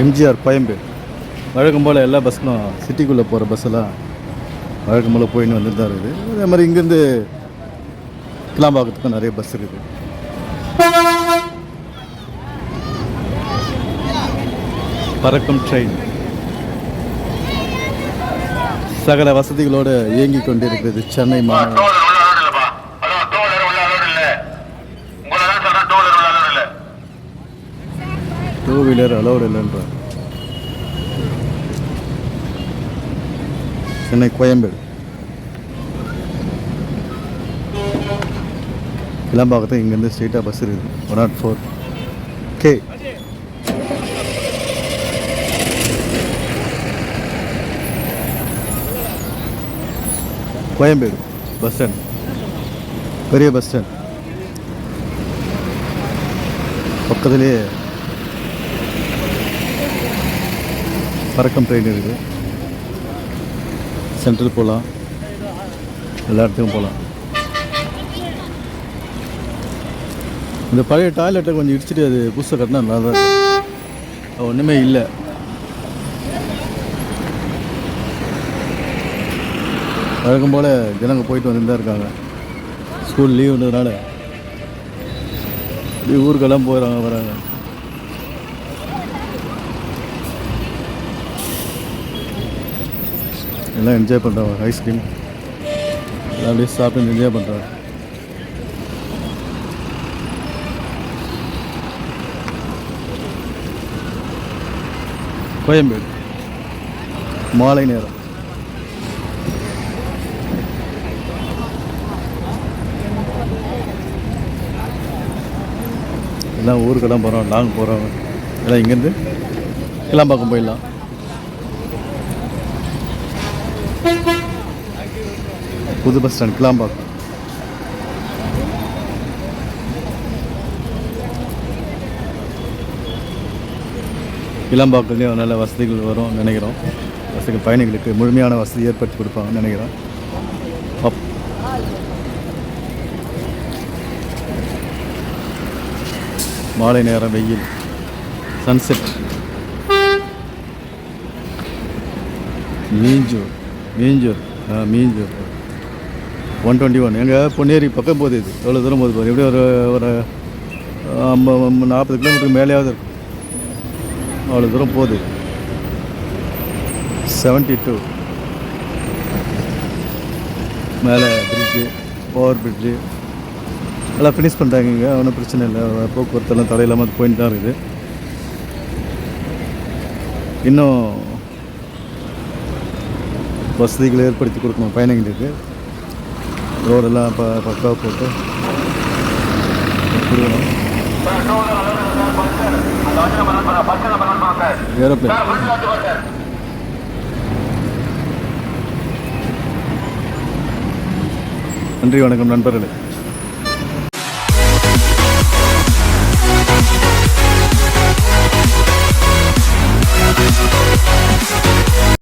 எம்ஜிஆர் பயம்பு வழக்கம் போல் எல்லா பஸ்ஸும் சிட்டிக்குள்ளே போகிற பஸ்ஸெல்லாம் வழக்கம் போல் போயின்னு வந்துட்டு தான் இருக்குது. அதே மாதிரி இங்கேருந்து கிளாம்பாக்கத்துக்கும் நிறைய பஸ் இருக்குது. பறக்கும் ட்ரெயின் சகல வசதிகளோடு இயங்கிக் கொண்டிருக்கிறது சென்னை மாநகரம் டோலர் உள்ள அலோடு இல்ல ஹலோ டோலர் உள்ள அலோடு இல்ல உங்களை தான் சொல்றேன் டோலர் உள்ள அலோடு இல்ல டூ வீலர் அலௌடு இல்லைன்றார் சென்னை கோயம்பேடு. கிளம்பாக்கத்துக்கு இங்கேருந்து ஸ்ட்ரெயிட்டாக பஸ் இருக்குது. One nought four K Koyambedu bus stand பெரிய பஸ் ஸ்டாண்ட் பக்கத்துலேயே பறக்கம் ட்ரெயின் இருக்குது சென்ட்ரல் போகலாம் எல்லா இடத்துக்கும் போகலாம் இந்த பழைய டாய்லெட்டை கொஞ்சம் இடிச்சிட்டு அது புதுசாக கட்டினா நல்லா தான் இருக்கும். ஒன்றுமே இல்லை. வழக்கம் போல் ஜனங்க போயிட்டு வந்துட்டு தான் இருக்காங்க. ஸ்கூல் லீவுன்றதுனால ஊருக்கெல்லாம் போகிறாங்க வராங்க. எல்லாம் என்ஜாய் பண்ணுறாங்க ஐஸ்கிரீம் எல்லாம் அப்படியே சாப்பிட்டு என்ஜாய் பண்ணுறாங்க கோயம்பேடு. மாலை நேரம். எல்லாம் ஊருக்கெல்லாம் போகிறோம் லாங் போகிறோம் எல்லாம் இங்கேருந்து கிளம்பாக்கம் போயிடலாம். புது பஸ் ஸ்டாண்ட் கிளாம்பாக்கம் கிளாம்பாக்கத்துலேயும் நல்ல வசதிகள் வரும் நினைக்கிறோம். வசதிகள் பயணிகளுக்கு முழுமையான வசதி ஏற்படுத்தி கொடுப்பாங்கன்னு நினைக்கிறோம். அப் மாலை நேரம் வெயில். சன்செட் மீஞ்சூர் மீஞ்சூர். ஆ மீஞ்சூர். ஒன் டுவெண்ட்டி ஒன் எங்கள் பொன்னேரி பக்கம் போகுது இது. எவ்வளோ தூரம் போகுது போகுது எப்படி ஒரு ஒரு ஐம்பது நாற்பது கிலோமீட்டருக்கு மேலேயாவது இருக்கும். அவ்வளோ தூரம் போகுது. செவன்ட்டி டூ மேலே பிரிட்ஜு ஓவர் பிரிட்ஜு எல்லாம் ஃபினிஷ் பண்ணிட்டாங்க இங்கே. ஒன்றும் பிரச்சனை இல்லை. போக்குவரத்தெல்லாம் தடையில்லாமல் போயிட்டு தான் இருக்குது. இன்னும் வசதிகளை ஏற்படுத்தி கொடுக்கணும் பயணிகளுக்கு ரோடெல்லாம் ப பக்காவாக போட்டு. கொடுக்கணும் ஏரோப்ளேன். நன்றி வணக்கம் நண்பர்களே.